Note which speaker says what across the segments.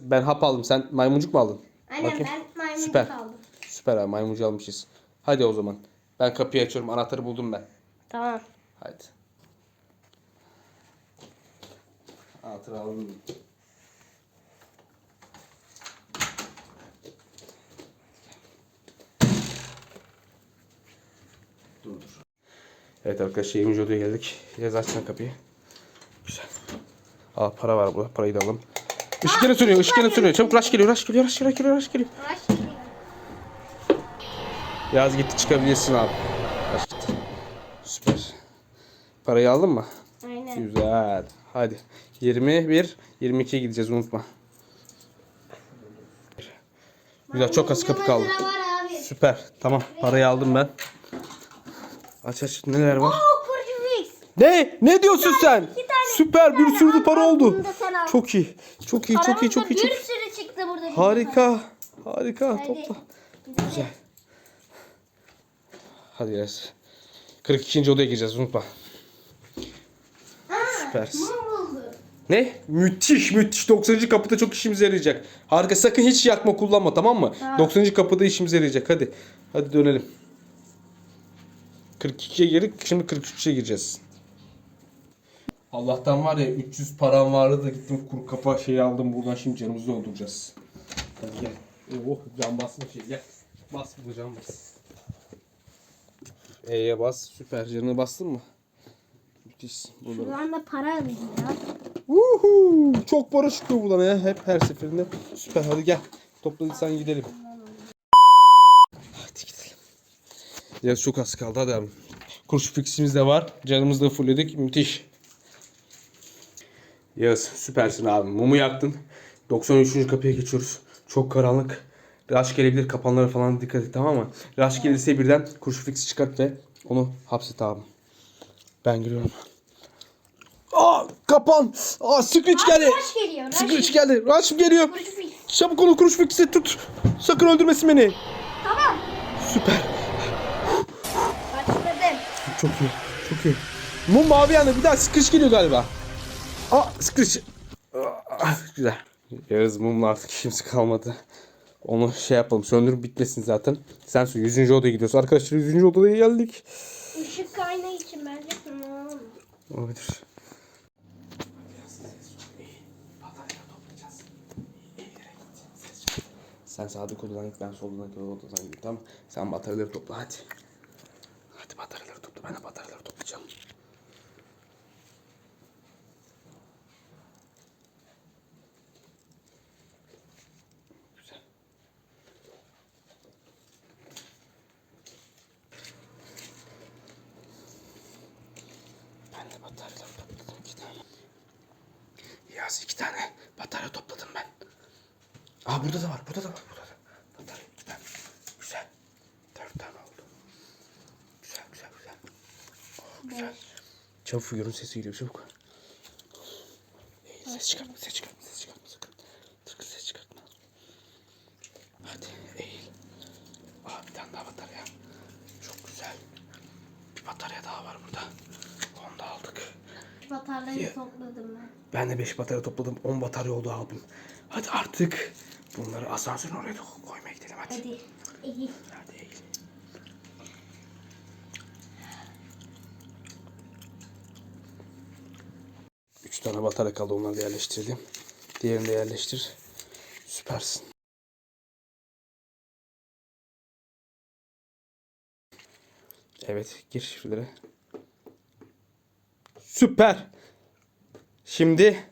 Speaker 1: Ben hap aldım. Sen maymuncuk mu aldın?
Speaker 2: Aynen
Speaker 1: Bakayım.
Speaker 2: ben maymuncuk
Speaker 1: Süper.
Speaker 2: aldım.
Speaker 1: Süper abi maymuncu almışız. Hadi o zaman. Ben kapıyı açıyorum. Anahtarı buldum ben.
Speaker 2: Tamam.
Speaker 1: Hadi. Anahtarı aldım. Dur dur. Evet arkadaşlar yeminci odaya geldik. Yaz açsana kapıyı. Güzel. Al para var burada. Parayı da alalım. Işık yine sönüyor. Işık yine sönüyor. Çabuk rush geliyor. Rush geliyor. Rush geliyor. Rush geliyor. Rush geliyor. Yaz gitti çıkabilirsin abi. Rush gitti. Süper. Parayı aldın mı?
Speaker 2: Aynen.
Speaker 1: Güzel. Hadi. 21, 22 gideceğiz unutma. Güzel çok az kapı kaldı. Süper. Tamam. Parayı aldım ben. Aç aç. Neler var? Ne? Ne diyorsun sen?
Speaker 2: iki tane,
Speaker 1: Süper. Bir sürü para oldu. Çok iyi. Çok iyi. Çok iyi. Çok iyi. Çok
Speaker 2: Bir
Speaker 1: iyi.
Speaker 2: sürü çıktı burada. bir
Speaker 1: Harika. Harika.
Speaker 2: Hadi.
Speaker 1: Topla. Güzel. Hadi yaz. 42. odaya gireceğiz unutma.
Speaker 2: Ha,
Speaker 1: Süpersin.
Speaker 2: Mum buldu.
Speaker 1: Ne? Müthiş müthiş. 90. kapıda çok işimize yarayacak. Harika. Sakın hiç yakma kullanma tamam mı?
Speaker 2: Tamam.
Speaker 1: 90. kapıda işimize yarayacak. Hadi. Hadi dönelim. 42'ye girdik. Şimdi 43'e gireceğiz. Allah'tan var ya 300 param vardı da gittim kuru kafa şeyi aldım buradan şimdi canımızı dolduracağız. Hadi gel. Oh can basma şey gel. Bas bu can bas. E'ye bas. Süper. Canını bastın mı? Müthiş. Burada.
Speaker 2: Şu anda para ya.
Speaker 1: Uhu, çok para çıkıyor buradan ya hep her seferinde. Süper hadi gel. Topladıysan gidelim. Hadi gidelim. Ya çok az kaldı hadi abi. Kurş fiximiz de var. Canımızı da fullledik. Müthiş. Yağız süpersin abi. Mumu yaktın. 93. kapıya geçiyoruz. Çok karanlık. Rush gelebilir. Kapanlara falan dikkat et tamam mı? Rush gelirse birden kurş fix çıkart ve onu hapset abi. Ben giriyorum. Aa kapan. Aa Screech geldi.
Speaker 2: Rush geliyor. Rush
Speaker 1: Screech geldi. Rush geliyor. Çabuk onu kuruş fix'e tut. Sakın öldürmesin beni.
Speaker 2: Tamam.
Speaker 1: Süper.
Speaker 2: Başladım.
Speaker 1: Çok iyi. Çok iyi. Mum mavi yandı. Bir daha Screech geliyor galiba. Aa Screech. Aa, güzel. Yağız mumla artık işimiz kalmadı. Onu şey yapalım. Söndürüp bitmesin zaten. Sen su 100. odaya gidiyorsun. Arkadaşlar 100. odaya geldik.
Speaker 2: Işık kaynağı için bence tamam.
Speaker 1: Olabilir. Sen sağdaki odadan git, ben soldaki odadan git tamam Sen bataryaları topla. Hadi bataryaları topla, ben de bataryaları toplayacağım. Güzel. Ben de bataryaları topladım iki tane. Yaz iki tane batarya topladım ben. Aa burada da var, burada da var, burada da. Batarya iki tane. Güzel. Dört tane oldu. Güzel, güzel, güzel. Oh, güzel. Çabuk uyurun sesi geliyor çabuk. Eğil ses çıkartma, ses çıkartma, ses çıkartma sakın. Sakın ses çıkartma. Hadi eğil. Aa bir tane daha batarya. Çok güzel. Bir batarya daha var burada. Onu da aldık.
Speaker 2: Batarları
Speaker 1: Ya.
Speaker 2: topladım ben.
Speaker 1: Ben de 5 batarya topladım. 10 batarya oldu abim. Hadi artık bunları asansörün oraya da koymaya gidelim hadi.
Speaker 2: Hadi. İyi.
Speaker 1: Hadi eğil. Üç tane batarya kaldı onları yerleştirdim. Diğerini de yerleştir. Süpersin. Evet gir şifrelere. Süper. Şimdi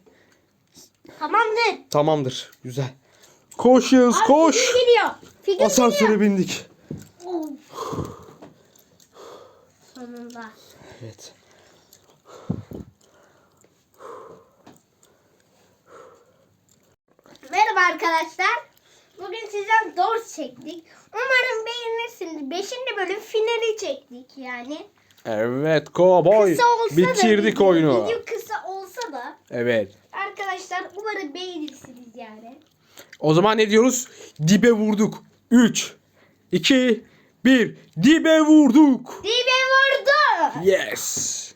Speaker 2: Tamamdır.
Speaker 1: tamamdır. Güzel. Koş Yağız koş.
Speaker 2: Figür geliyor. Figür geliyor.
Speaker 1: Asansöre bindik.
Speaker 2: Sonunda.
Speaker 1: Evet.
Speaker 2: Merhaba arkadaşlar. Bugün sizden Doors çektik. Umarım beğenirsiniz. Beşinci bölüm finali çektik yani.
Speaker 1: Evet kovboy.
Speaker 2: Kısa olsa da
Speaker 1: Bitirdik
Speaker 2: video,
Speaker 1: oyunu.
Speaker 2: Video kısa olsa da
Speaker 1: Evet.
Speaker 2: arkadaşlar umarım beğenirsiniz yani.
Speaker 1: O zaman ne diyoruz? Dibe vurduk. 3 2 1 Dibe vurduk.
Speaker 2: Dibe vurdu.
Speaker 1: Yes.